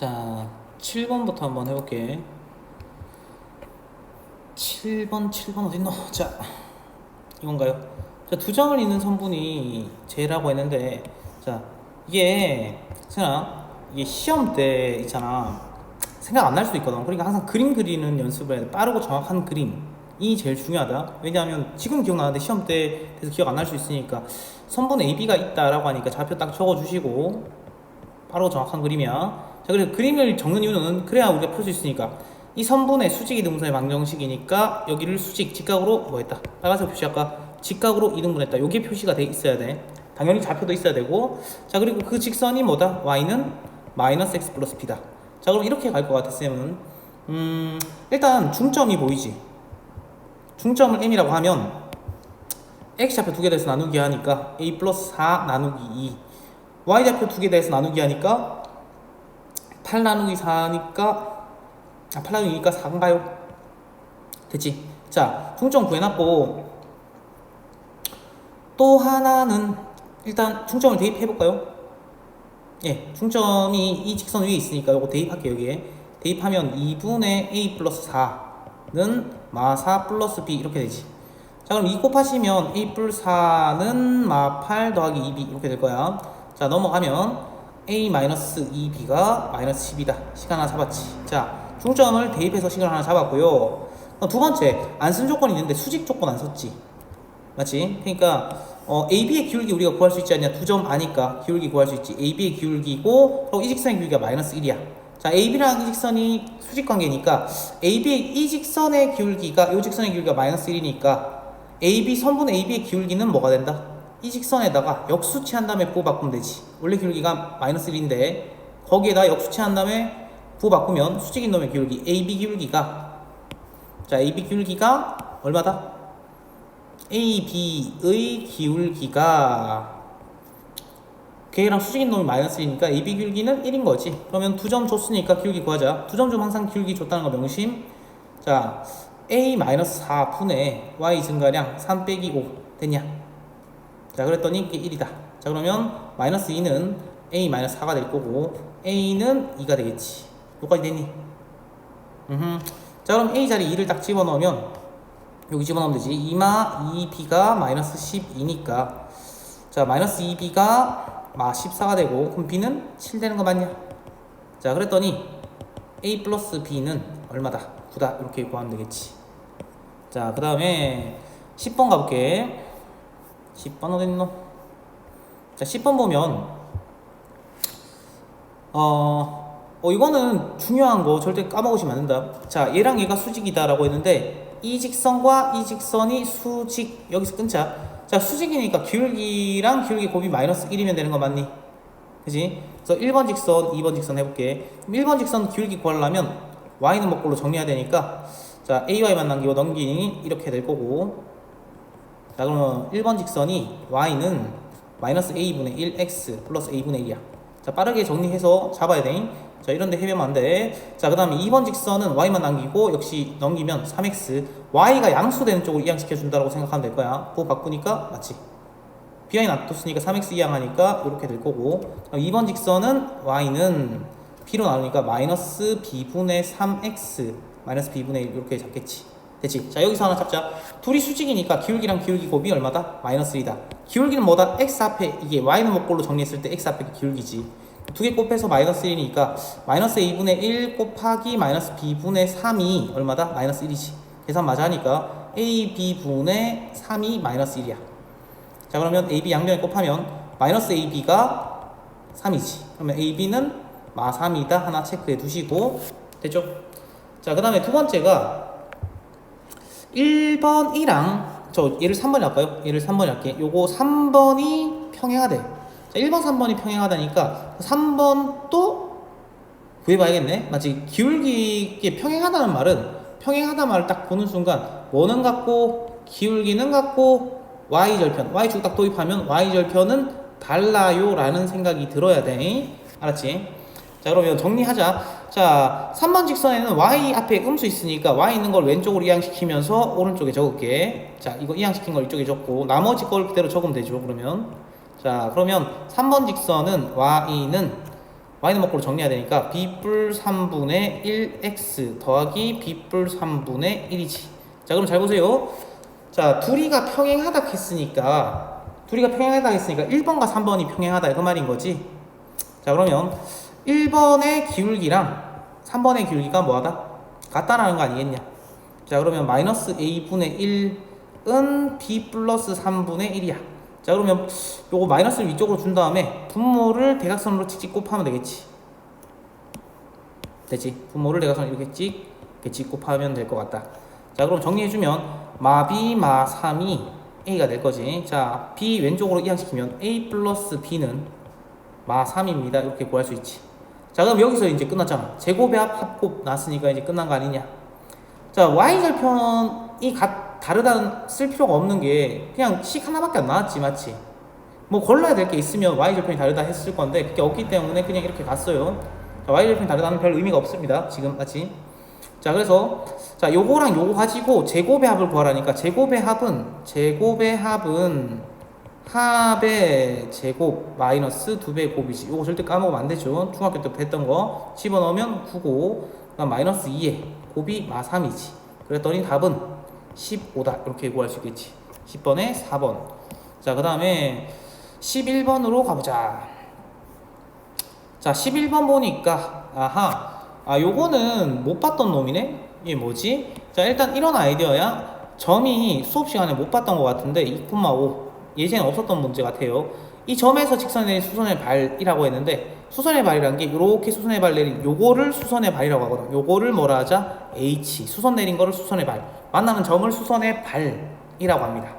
자, 7번부터 한번 해볼게. 7번, 7번 어딨노? 자, 이건가요? 자, 두 점을 잇는 선분이 제라고 했는데, 자, 이게, 생각, 이게 시험 때 있잖아. 생각 안 날 수도 있거든. 그러니까 항상 그림 그리는 연습을 해야 돼. 빠르고 정확한 그림이 제일 중요하다. 왜냐하면 지금 기억나는데 시험 때 돼서 기억 안 날 수 있으니까 선분 AB가 있다라고 하니까 좌표 딱 적어주시고 빠르고 정확한 그림이야. 자, 그래서 그림을 적는 이유는 그래야 우리가 풀 수 있으니까. 이 선분의 수직이 등분의 방정식이니까 여기를 수직, 직각으로 뭐 했다? 빨간색 표시 아까 직각으로 이등분했다. 요게 표시가 돼 있어야 돼. 당연히 좌표도 있어야 되고. 자, 그리고 그 직선이 뭐다? y는 마이너스 x 플러스 b다. 자, 그럼 이렇게 갈 것 같아, 쌤은. 음, 일단 중점이 보이지? 중점을 m이라고 하면 x좌표 두 개 돼서 나누기 하니까 a 플러스 4 나누기 2 y좌표 두 개 돼서 나누기 하니까 8 나누기 4니까 아, 8 나누기 2니까 4인가요? 됐지? 자, 중점 구해놨고 또 하나는 일단 중점을 대입해볼까요? 예, 중점이 이 직선 위에 있으니까 이거 대입할게요 여기에 대입하면 2분의 a 플러스 4는 마4 플러스 b 이렇게 되지 자 그럼 2 곱하시면 a 플러스 4는 마8 더하기 2b 이렇게 될 거야 자 넘어가면 a 마이너스 2b가 마이너스 10이다 시간 하나 잡았지 자 중점을 대입해서 시간 하나 잡았고요 어, 두 번째 안 쓴 조건이 있는데 수직 조건 안 썼지 맞지? 그러니까 어, AB의 기울기 우리가 구할 수 있지 않냐? 두 점 아니까 기울기 구할 수 있지. AB의 기울기고 그리고 이 직선의 기울기가 마이너스 1이야. 자, AB랑 이 직선이 수직 관계니까 AB의 이 직선의 기울기가 이 직선의 기울기가 마이너스 1이니까 AB 선분 AB의 기울기는 뭐가 된다? 이 직선에다가 역수치한 다음에 부호 바꾸면 되지. 원래 기울기가 마이너스 1인데 거기에다 역수치한 다음에 부호 바꾸면 수직인 놈의 기울기 AB 기울기가 자, AB 기울기가 얼마다? AB의 기울기가 걔랑 수직인 놈이 마이너스 1이니까 AB 기울기는 1인 거지. 그러면 두 점 줬으니까 기울기 구하자. 두 점 좀 항상 기울기 줬다는 거 명심. 자, A 마이너스 4분의 Y 증가량 3 빼기 5 됐냐? 자, 그랬더니 이게 1이다. 자, 그러면 마이너스 2는 A 마이너스 4가 될 거고 A는 2가 되겠지. 여기까지 됐니? 음흠. 자, 그럼 A 자리 2를 딱 집어넣으면 여기 집어넣으면 되지. 2마 2b가 마이너스 12니까 자 마이너스 2b가 마 14가 되고 그럼 b는 7 되는 거 맞냐? 자 그랬더니 a 플러스 b는 얼마다? 9다 이렇게 구하면 되겠지. 자 그 다음에 10번 가볼게. 10번 어딨노? 자 10번 보면 어, 어 이거는 중요한 거 절대 까먹으시면 안 된다. 자 얘랑 얘가 수직이다라고 했는데 이 직선과 이 직선이 수직 여기서 끊자 자 수직이니까 기울기랑 기울기 곱이 마이너스 1이면 되는 거 맞니? 그지? 그래서 1번 직선 2번 직선 해볼게 그럼 1번 직선 기울기 구하려면 y는 먹골로 정리해야 되니까 자 ay만 남기고 넘기니 이렇게 될 거고 자 그러면 1번 직선이 y는 마이너스 a분의 1x 플러스 a분의 1이야 자 빠르게 정리해서 잡아야 돼. 자 이런데 해보면 안 돼. 자그 다음에 2번 직선은 y만 남기고 역시 넘기면 3x y가 양수되는 쪽으로 이항시켜 준다고 생각하면 될 거야. 그거 바꾸니까 맞지? bi 놔뒀으니까 3x 이항하니까 이렇게 될 거고 2번 직선은 y는 b로 나누니까 마이너스 b분의 3x 마이너스 b분의 1 이렇게 잡겠지. 됐지? 자 여기서 하나 잡자. 둘이 수직이니까 기울기랑 기울기 곱이 얼마다? 마이너스 1이다. 기울기는 뭐다? x 앞에 이게 y는 먹골로 정리했을 때 x 앞에 기울기지. 두 개 곱해서 마이너스 1이니까 마이너스 a분의 1 곱하기 마이너스 b분의 3이 얼마다? 마이너스 1이지. 계산 맞아 하니까 a, b분의 3이 마이너스 1이야. 자 그러면 ab 양변에 곱하면 마이너스 ab가 3이지. 그러면 ab는 마 3이다 하나 체크해 두시고 됐죠? 자 그 다음에 두 번째가 1번이랑 저 얘를 3번이 할까요? 얘를 3번이 할게. 요거 3번이 평행하대. 자, 1번, 3번이 평행하다니까 3번도 구해봐야겠네. 맞지? 기울기에 평행하다는 말은 평행하다 말을 딱 보는 순간 뭐는 같고 기울기는 같고 y 절편 y 축 딱 도입하면 y 절편은 달라요라는 생각이 들어야 돼. 알았지? 자 그러면 정리하자. 자 3번 직선에는 y 앞에 음수 있으니까 y 있는 걸 왼쪽으로 이항시키면서 오른쪽에 적을게. 자 이거 이항시킨 걸 이쪽에 적고 나머지 걸 그대로 적으면 되죠. 그러면 자 그러면 3번 직선은 y는 y는 먹고로 정리해야 되니까 b뿔 3분의 1x 더하기 b뿔 3분의 1이지. 자, 그럼 잘 보세요. 자, 둘이가 평행하다 했으니까 둘이가 평행하다 했으니까 1번과 3번이 평행하다 그 말인 거지. 자, 그러면 1번의 기울기랑 3번의 기울기가 뭐하다? 같다라는 거 아니겠냐? 자, 그러면 마이너스 a분의 1은 b 플러스 3분의 1이야. 자, 그러면 요거 마이너스를 위쪽으로 준 다음에 분모를 대각선으로 찍찍 곱하면 되겠지. 되지? 분모를 대각선으로 이렇게 찍, 이렇게 찍 곱하면 될 것 같다. 자, 그럼 정리해주면 마비 마 3이 a가 될 거지. 자, b 왼쪽으로 이항시키면 a 플러스 b는 마 3입니다. 이렇게 구할 수 있지. 자, 그럼 여기서 이제 끝났잖아. 제곱의 합, 합곱 나왔으니까 이제 끝난 거 아니냐. 자, y절편이 가, 다르다는 쓸 필요가 없는 게 그냥 식 하나밖에 안 나왔지, 맞지? 뭐 골라야 될 게 있으면 y절편이 다르다 했을 건데 그게 없기 때문에 그냥 이렇게 갔어요. 자, y절편이 다르다는 별 의미가 없습니다. 지금 맞지? 자, 그래서 자, 요거랑 요거 가지고 제곱의 합을 구하라니까 제곱의 합은 제곱의 합은 합의 제곱 마이너스 두 배의 곱이지. 요거 절대 까먹으면 안 되죠. 중학교 때 했던 거 집어넣으면 9고 그다음 마이너스 2에 곱이 마 3이지. 그랬더니 답은 15다. 이렇게 구할 수 있겠지. 10번에 4번. 자, 그 다음에 11번으로 가보자. 자, 11번 보니까 아하. 아, 요거는 못 봤던 놈이네. 이게 뭐지? 자, 일단 이런 아이디어야. 점이 수업 시간에 못 봤던 것 같은데 2,5 예전에 없었던 문제 같아요. 이 점에서 직선 내린 수선의 발이라고 했는데 수선의 발이라는 게 이렇게 수선의 발 내린 요거를 수선의 발이라고 하거든. 요거를 뭐라 하자? H. 수선 내린 거를 수선의 발. 만나는 점을 수선의 발이라고 합니다.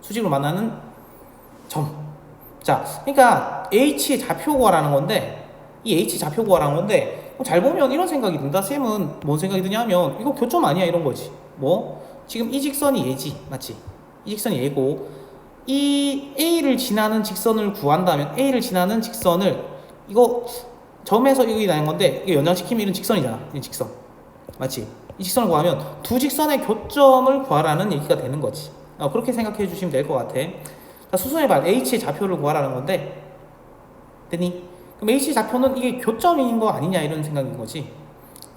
수직으로 만나는 점. 자, 그러니까 H의 좌표 구하라는 건데 이 H 좌표 구하라는 건데 뭐잘 보면 이런 생각이 든다. 쌤은 뭔 생각이 드냐면 이거 교점 아니야 이런 거지. 뭐 지금 이 직선이 얘지, 맞지? 이 직선이 얘고 이 A를 지나는 직선을 구한다면 A를 지나는 직선을 이거 점에서 이거 나는 건데 이거 연장시키면 이런 직선이잖아. 이 직선. 맞지? 이 직선을 구하면 두 직선의 교점을 구하라는 얘기가 되는 거지. 어, 그렇게 생각해 주시면 될 것 같아. 자, 수선의 발 H의 좌표를 구하라는 건데 됐니? 그럼 H 좌표는 이게 교점인 거 아니냐 이런 생각인 거지.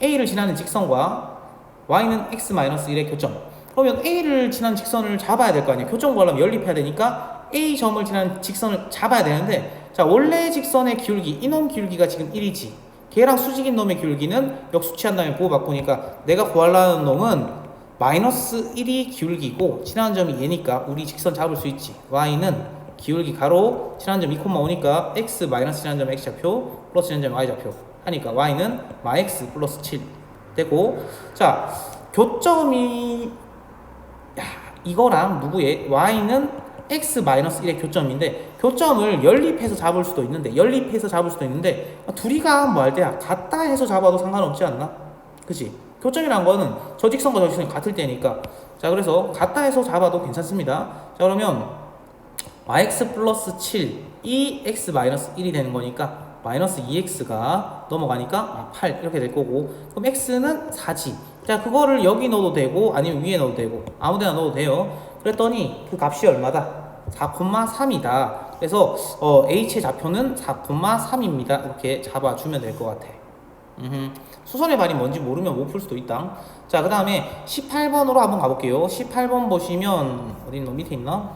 A를 지나는 직선과 Y는 X-1의 교점. 그러면 A를 지난 직선을 잡아야 될 거 아니야. 교점 구하려면 연립해야 되니까 A 점을 지난 직선을 잡아야 되는데 자 원래 직선의 기울기 이놈 기울기가 지금 1이지. 걔랑 수직인 놈의 기울기는 역수치한 다음에 보호 바꾸니까 내가 구하려는 놈은 마이너스 1이 기울기고 지나는 점이 얘니까 우리 직선 잡을 수 있지. Y는 기울기 가로 지나는 점 2,5니까 x 마이너스 지나는 점 x 좌표 플러스 지나는 점 y 좌표 하니까 y는 마x 플러스 7 되고 자 교점이 야 이거랑 누구의 y는 x 마이너스 1의 교점인데 교점을 연립해서 잡을 수도 있는데 연립해서 잡을 수도 있는데 둘이가 뭐 할 때야. 같다 해서 잡아도 상관없지 않나? 그치? 교점이란 거는 저 직선과 저 직선이 같을 때니까. 자 그래서 같다 해서 잡아도 괜찮습니다. 자 그러면 yx 플러스 7, 이 x 마이너스 1이 되는 거니까 마이너스 2x가 넘어가니까 8 이렇게 될 거고. 그럼 x는 4지 자 그거를 여기 넣어도 되고 아니면 위에 넣어도 되고 아무데나 넣어도 돼요 그랬더니 그 값이 얼마다? 4,3이다 그래서 어, h의 좌표는 4,3입니다 이렇게 잡아주면 될 것 같아 음흠. 수선의 발이 뭔지 모르면 못 풀 수도 있다 자 그 다음에 18번으로 한번 가볼게요 18번 보시면 어디 있노 밑에 있나?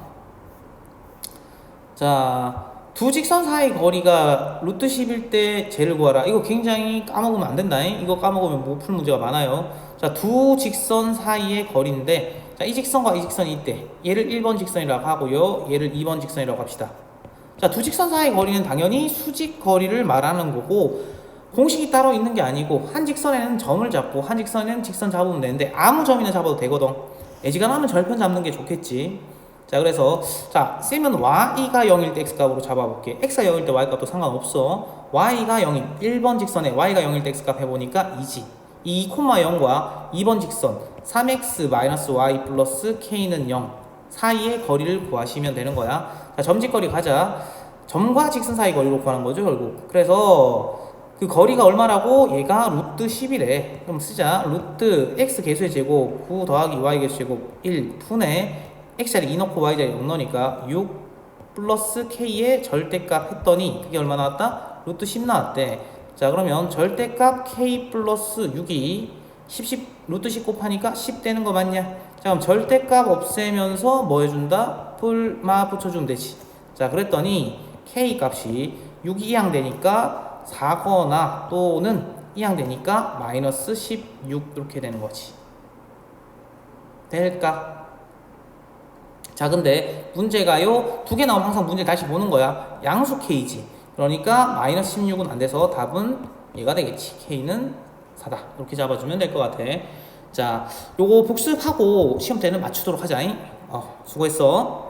자, 두 직선 사이 거리가 루트 10일 때 쟤를 구하라. 이거 굉장히 까먹으면 안 된다. 이거 까먹으면 못 풀 문제가 많아요. 자, 두 직선 사이의 거리인데, 자, 이 직선과 이 직선이 있대. 얘를 1번 직선이라고 하고요. 얘를 2번 직선이라고 합시다. 자, 두 직선 사이 거리는 당연히 수직 거리를 말하는 거고, 공식이 따로 있는 게 아니고, 한 직선에는 점을 잡고, 한 직선에는 직선 잡으면 되는데, 아무 점이나 잡아도 되거든. 애지간하면 절편 잡는 게 좋겠지. 자 그래서 자 쌤은 y가 0일 때 x값으로 잡아 볼게 x가 0일 때 y값도 상관없어 y가 0인 1번 직선에 y가 0일 때 x값 해 보니까 2지 2, 0과 2번 직선 3x 마이너스 y 플러스 k는 0 사이의 거리를 구하시면 되는 거야 자 점직거리 가자 점과 직선 사이 거리로 구하는 거죠 결국 그래서 그 거리가 얼마라고? 얘가 루트 10이래 그럼 쓰자 루트 x 개수의 제곱 9 더하기 y 개수 제곱 1 푼에 x자리 2 넣고 y자리 0 넣으니까 6 플러스 k의 절대값 했더니 그게 얼마 나왔다? 루트 10 나왔대. 자, 그러면 절대값 k 플러스 6이 10, 10, 루트 10 곱하니까 10 되는 거 맞냐? 자, 그럼 절대값 없애면서 뭐 해준다? 풀마 붙여주면 되지. 자, 그랬더니 k 값이 6이 이항 되니까 4거나 또는 이항 되니까 마이너스 16 이렇게 되는 거지. 될까? 자, 근데 문제가요, 두 개 나오면 항상 문제 다시 보는 거야. 양수 k지. 그러니까 마이너스 16은 안 돼서 답은 얘가 되겠지. k는 4다. 이렇게 잡아주면 될 것 같아. 자, 요거 복습하고 시험 때는 맞추도록 하자. 어, 수고했어.